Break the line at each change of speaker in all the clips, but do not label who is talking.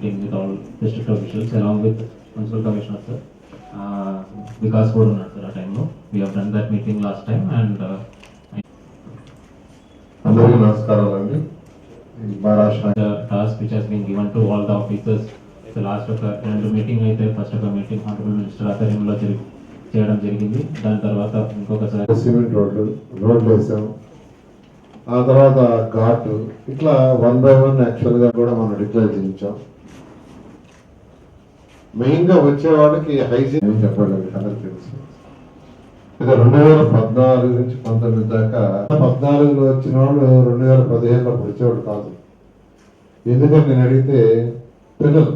meeting with all district officials along with municipal commissioner sir. Uh, Vikas కూడా ఉన్నారు sir ఆ టైంలో we have done that meeting last time and
అందరికీ నమస్కారాలు అండి Maharashtra
task which has been given to all the officers last ఒక రెండు meeting అయితే ఫస్ట్ ఒక మీటింగ్ హానరబుల్ మినిస్టర్ ఆధ్వర్యంలో జరిగి చేయడం జరిగింది. దాని తర్వాత ఇంకొకసారి
సిమెంట్ రోడ్లు రోడ్లు వేసాం. ఆ తర్వాత ఘాటు ఇట్లా వన్ బై వన్ యాక్చువల్గా కూడా మనం డిక్లేర్ చేయించాం. మెయిన్గా వచ్చే వాళ్ళకి హైజీన్ ఏం చెప్పలేదు అందరికి తెలుసు. ఇక రెండు వేల పద్నాలుగు నుంచి పంతొమ్మిది దాకా పద్నాలుగులో వచ్చిన వాళ్ళు రెండు వేల పదిహేనులో వచ్చేవాడు కాదు. ఎందుకంటే నేను అడిగితే పిల్లలు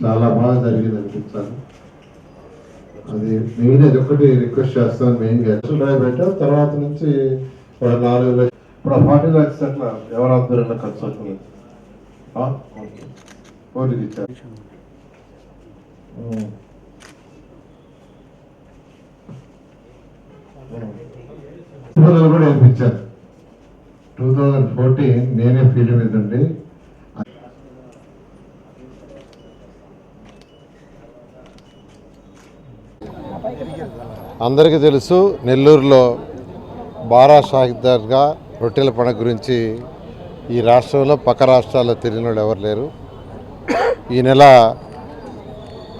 చాలా బాగా జరిగింది అనిపించాలి అది మెయిన్ అది ఒకటి రిక్వెస్ట్ చేస్తాను మెయిన్గా. డ్రైవ్ పెట్టాం తర్వాత నుంచి ఒక నాలుగు లక్ష- ఇప్పుడు ఆ ఫార్టీ లాక్స్ అట్లా ఎవరు ఆధ్వర్యంలో ఖర్చు అవుతుంది ఇచ్చారు. పిల్లలు కూడా వేయించారు టూ థౌజండ్ ఫోర్టీన్ నేనే ఫీల్డ్ మీద ఉండి అందరికీ తెలుసు నెల్లూరులో బారా షాహిద్ రొట్టెల పండుగ గురించి ఈ రాష్ట్రంలో పక్క రాష్ట్రాల్లో తిరిగిన వాళ్ళు ఎవరు లేరు. ఈ నెల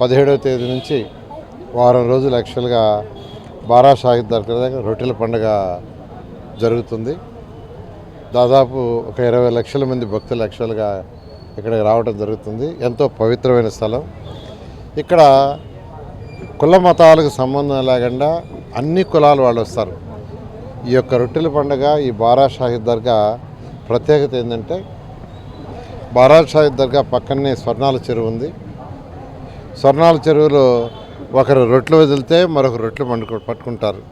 పదిహేడవ తేదీ నుంచి వారం రోజులు యాక్చువల్గా బారా షాహిద్ దగ్గర రొట్టెల పండుగ జరుగుతుంది. దాదాపు ఒక ఇరవై లక్షల మంది భక్తులు యాక్చువల్గా ఇక్కడికి రావడం జరుగుతుంది. ఎంతో పవిత్రమైన స్థలం. ఇక్కడ కుల మతాలకు సంబంధం లేకుండా అన్ని కులాలు వాళ్ళు వస్తారు. ఈ యొక్క రొట్టెల పండుగ ఈ బారా షాహిద్ దర్గా ప్రత్యేకత ఏంటంటే బారా షాహిద్ దర్గా పక్కనే స్వర్ణాల చెరువు ఉంది. స్వర్ణాల చెరువులో ఒకరు రొట్టెలు వదిలితే మరొక రొట్టెలు పండుకు పట్టుకుంటారు.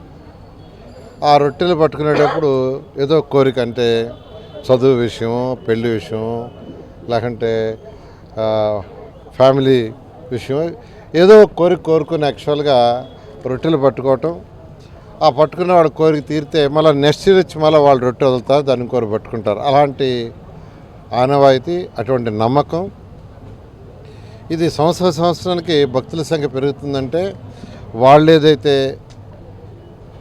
ఆ రొట్టెలు పట్టుకునేటప్పుడు ఏదో కోరిక అంటే చదువు విషయం పెళ్ళి విషయం లేకంటే ఫ్యామిలీ విషయం ఏదో కోరిక కోరుకుని యాక్చువల్గా రొట్టెలు పట్టుకోవటం. ఆ పట్టుకున్న వాడు కోరిక తీరితే మళ్ళీ నెక్స్ట్ ఇయర్ వచ్చి మళ్ళీ వాళ్ళు రొట్టె వదులుతారు దాన్ని కోరి పట్టుకుంటారు. అలాంటి ఆనవాయితీ అటువంటి నమ్మకం. ఇది సంవత్సర సంవత్సరానికి భక్తుల సంఖ్య పెరుగుతుందంటే వాళ్ళు ఏదైతే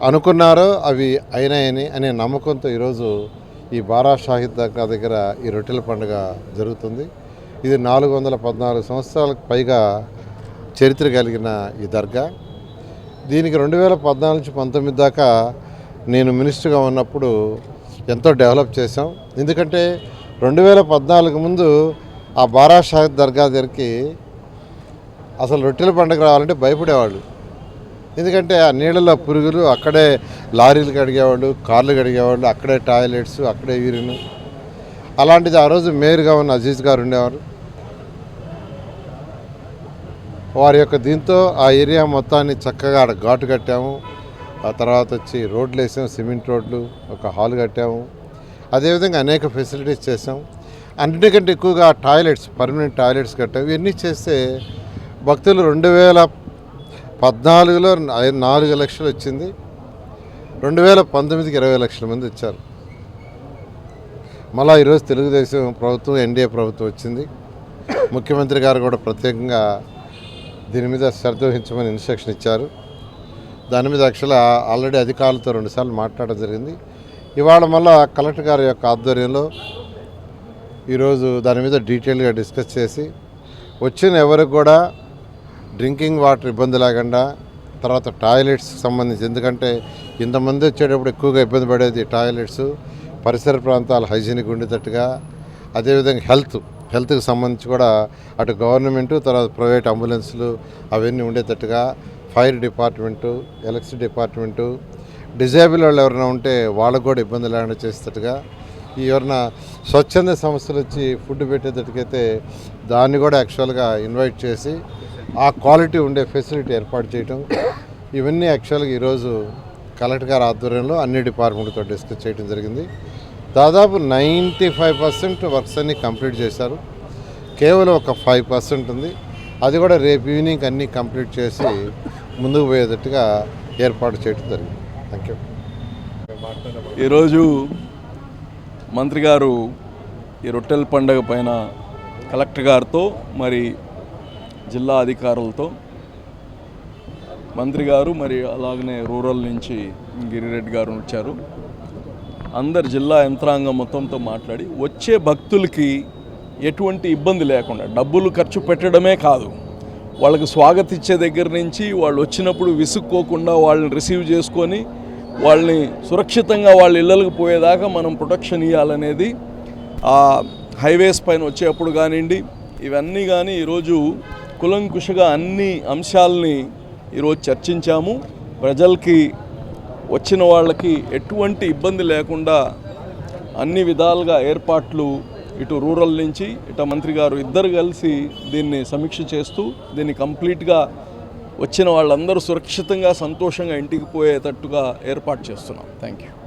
అనుకున్నారో అవి అయినాయని అనే నమ్మకంతో ఈరోజు ఈ బారా షాహిద్ దగ్గర ఈ రొట్టెల పండుగ జరుగుతుంది. ఇది నాలుగు వందల పద్నాలుగు సంవత్సరాలకు పైగా చరిత్ర కలిగిన ఈ దర్గా. దీనికి రెండు వేల పద్నాలుగు నుంచి పంతొమ్మిది దాకా నేను మినిస్టర్గా ఉన్నప్పుడు ఎంతో డెవలప్ చేశాం. ఎందుకంటే రెండు వేల పద్నాలుగు ముందు ఆ బారా షాహిద్ దర్గా దగ్గరికి అసలు రొట్టెల పండుగ రావాలంటే భయపడేవాళ్ళు. ఎందుకంటే ఆ నీళ్ళలో పురుగులు అక్కడే లారీలు కడిగేవాళ్ళు కార్లు కడిగేవాళ్ళు అక్కడే టాయిలెట్స్ అక్కడే యూరిన్. అలాంటిది ఆ రోజు మేయర్గా ఉన్న అజీజ్ గారు ఉండేవారు. వారి యొక్క దీంతో ఆ ఏరియా మొత్తాన్ని చక్కగా ఆడ ఘాటు కట్టాము. ఆ తర్వాత వచ్చి రోడ్లు వేసాము సిమెంట్ రోడ్లు ఒక హాల్ కట్టాము. అదేవిధంగా అనేక ఫెసిలిటీస్ చేసాం అన్నిటికంటే ఎక్కువగా టాయిలెట్స్ పర్మనెంట్ టాయిలెట్స్ కట్టాము. ఇవన్నీ చేస్తే భక్తులు రెండు వేల పద్నాలుగులో నాలుగు లక్షలు వచ్చింది. రెండు వేల పంతొమ్మిదికి ఇరవై లక్షల మంది వచ్చారు. మళ్ళీ ఈరోజు తెలుగుదేశం ప్రభుత్వం ఎన్డీఏ ప్రభుత్వం వచ్చింది. ముఖ్యమంత్రి గారు కూడా ప్రత్యేకంగా దీని మీద సర్దోహించమని ఇన్స్ట్రక్షన్ ఇచ్చారు. దాని మీద యాక్చువల్గా ఆల్రెడీ అధికారులతో రెండుసార్లు మాట్లాడడం జరిగింది. ఇవాళ మళ్ళా కలెక్టర్ గారి యొక్క ఆధ్వర్యంలో ఈరోజు దాని మీద డీటెయిల్గా డిస్కస్ చేసి వచ్చిన ఎవరికి కూడా డ్రింకింగ్ వాటర్ ఇబ్బంది లేకుండా తర్వాత టాయిలెట్స్ సంబంధించి ఎందుకంటే ఇంతమంది వచ్చేటప్పుడు ఎక్కువగా ఇబ్బంది పడేది టాయిలెట్స్ పరిసర ప్రాంతాలు హైజీనిక్ ఉండేటట్టుగా అదేవిధంగా హెల్త్. హెల్త్కి సంబంధించి కూడా అటు గవర్నమెంటు తర్వాత ప్రైవేట్ అంబులెన్స్లు అవన్నీ ఉండేటట్టుగా fire department electricity department disable వాళ్ళు ఎవరైనా ఉంటే వాళ్ళకు కూడా ఇబ్బంది లేకుండా చేసేటట్టుగా ఈ ఎవరైనా స్వచ్ఛంద సంస్థలు వచ్చి ఫుడ్ పెట్టేటట్టుకైతే దాన్ని కూడా యాక్చువల్గా ఇన్వైట్ చేసి ఆ క్వాలిటీ ఉండే ఫెసిలిటీ ఏర్పాటు చేయటం. ఇవన్నీ యాక్చువల్గా ఈరోజు కలెక్టర్ గారి ఆధ్వర్యంలో అన్ని డిపార్ట్మెంట్తో డిస్కస్ చేయడం జరిగింది. దాదాపు నైంటీ ఫైవ్ పర్సెంట్ వర్క్స్ అన్ని కంప్లీట్ చేశారు. కేవలం ఒక ఫైవ్ పర్సెంట్ ఉంది. అది కూడా రేపు ఈవినింగ్ అన్నీ కంప్లీట్ చేసి ముందుకు పోయేటట్టుగా ఏర్పాటు చేయడం జరిగింది. థ్యాంక్ యూ
ఈరోజు మంత్రి గారు ఈ రొట్టెల పండగ పైన కలెక్టర్ గారితో మరి జిల్లా అధికారులతో మంత్రి గారు మరి అలాగనే రూరల్ నుంచి గిరిరెడ్డి గారు వచ్చారు. అందరు జిల్లా యంత్రాంగం మొత్తంతో మాట్లాడి వచ్చే భక్తులకి ఎటువంటి ఇబ్బంది లేకుండా డబ్బులు ఖర్చు పెట్టడమే కాదు. వాళ్ళకి స్వాగతిచ్చే దగ్గర నుంచి వాళ్ళు వచ్చినప్పుడు విసుక్కోకుండా వాళ్ళని రిసీవ్ చేసుకొని వాళ్ళని సురక్షితంగా వాళ్ళ ఇళ్ళకి పోయేదాకా మనం ప్రొటెక్షన్ ఇవ్వాలనేది ఆ హైవేస్ పైన వచ్చేప్పుడు కానివ్వండి ఇవన్నీ కానీ ఈరోజు కులంకుషగా అన్ని అంశాలని ఈరోజు చర్చించాము. ప్రజలకి వచ్చిన వాళ్ళకి ఎటువంటి ఇబ్బంది లేకుండా అన్ని విధాలుగా ఏర్పాట్లు ఇటు రూరల్ నుంచి ఇటు మంత్రి గారు ఇద్దరు కలిసి దీన్ని సమీక్ష చేస్తూ దీన్ని కంప్లీట్గా వచ్చిన వాళ్ళందరూ సురక్షితంగా సంతోషంగా ఇంటికి పోయేటట్టుగా ఏర్పాటు చేస్తున్నాం. Thank you